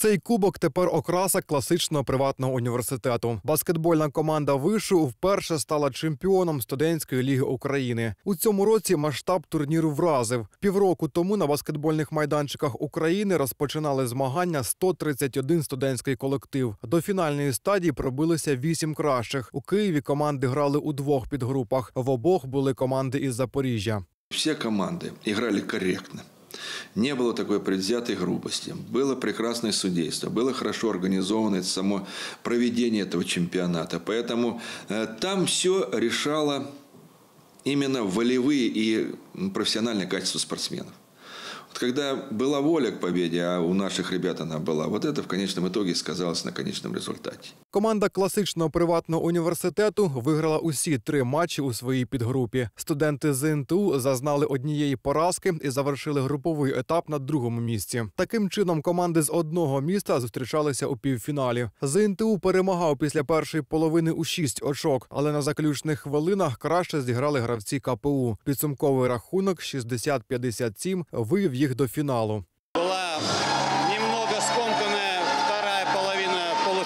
Цей кубок тепер окраса класичного приватного університету. Баскетбольна команда вишу вперше стала чемпіоном студентської ліги України. У цьому році масштаб турніру вразив. Півроку тому на баскетбольних майданчиках України розпочинали змагання 131 студентський колектив. До фінальної стадії пробилися вісім кращих. У Києві команди грали у двох підгрупах. В обох були команди із Запоріжжя. Все команды играли корректно. Не было такой предвзятой грубости. Было прекрасное судейство. Было хорошо организовано само проведение этого чемпионата. Поэтому э, там все решало именно волевые и профессиональные качества спортсменов. Вот когда была воля к победе, а у наших ребят она была, вот это в конечном итоге сказалось на конечном результате. Команда класичного приватного університету виграла усі три матчі у своїй підгрупі. Студенти з НТУ зазнали однієї поразки і завершили груповий етап на другому місці. Таким чином, команди з одного міста зустрічалися у півфіналі. З НТУ перемагав після першої половини у шість очок, але на заключних хвилинах краще зіграли гравці КПУ. Підсумковий рахунок 60-57 вивів їх до фіналу.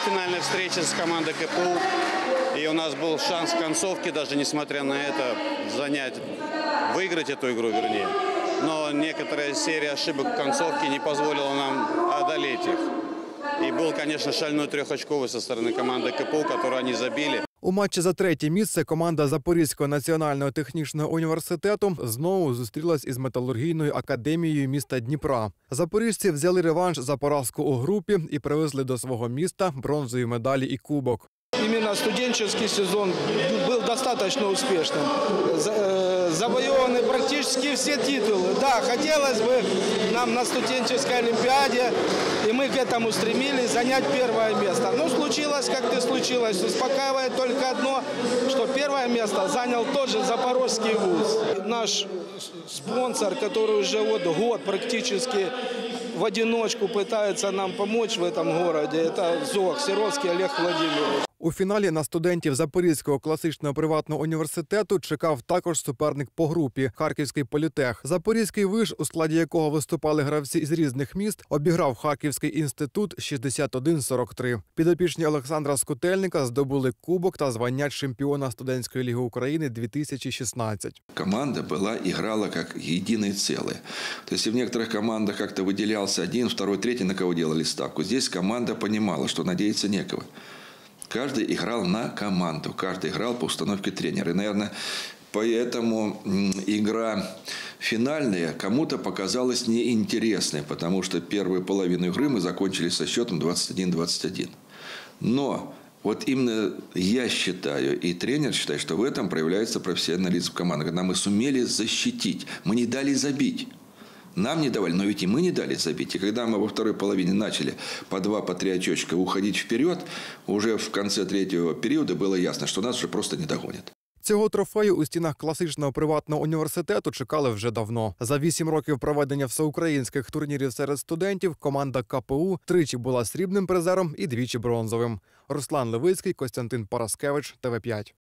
Половина полуфинальной встречи с командой КПУ. И у нас был шанс в концовке, даже несмотря на это, занять, выиграть эту игру, вернее. Но некоторая серия ошибок в концовке не позволила нам одолеть их. И был, конечно, шальной трехочковый со стороны команды КПУ, которую они забили. У матчі за третє місце команда Запорізького національного технічного університету знову зустрілась із металургійною академією міста Дніпра. Запоріжці взяли реванш за поразку у групі і привезли до свого міста бронзові медалі і кубок. Именно студенческий сезон был достаточно успешным. За- э, Завоеваны практически все титулы. Да, хотелось бы нам на студенческой олимпиаде, И мы к этому стремились, занять первое место. Но случилось, как-то случилось. Успокаивает только одно, что первое место занял тот же Запорожский вуз. Наш спонсор, который уже вот год практически в одиночку пытается нам помочь в этом городе, это ЗОГ, Сироцкий Олег Владимирович. У фіналі на студентів Запорізького класичного приватного університету чекав також суперник по групі Харківський політех. Запорізький виш, у складі якого виступали гравці із різних міст, обіграв Харківський інститут 61-43. Підопічні Олександра Скутельника здобули кубок та звання чемпіона студентської ліги України 2016. Команда была, играла как единое целое. То есть, и в некоторых командах как-то выделялся один, второй, третий, на кого делали ставку. Здесь команда понимала, что надеяться некого. Каждый играл на команду, каждый играл по установке тренера. И, наверное, поэтому игра финальная кому-то показалась неинтересной, потому что первую половину игры мы закончили со счетом 21-21. Но вот именно я считаю, и тренер считает, что в этом проявляется профессионализм команды, когда мы сумели защитить, мы не дали забить. Нам не давали, но ведь и мы не дали забить. И когда мы во второй половине начали по два, по три очечка уходить вперед, уже в конце третьего периода было ясно, что нас уже просто не догонят. Цього трофею у стінах класичного приватного університету чекали вже давно. За вісім років проведення всеукраїнських турнірів серед студентів команда КПУ тричі була срібним призером і двічі бронзовим. Руслан Левицький, Костянтин Параскевич, ТВ 5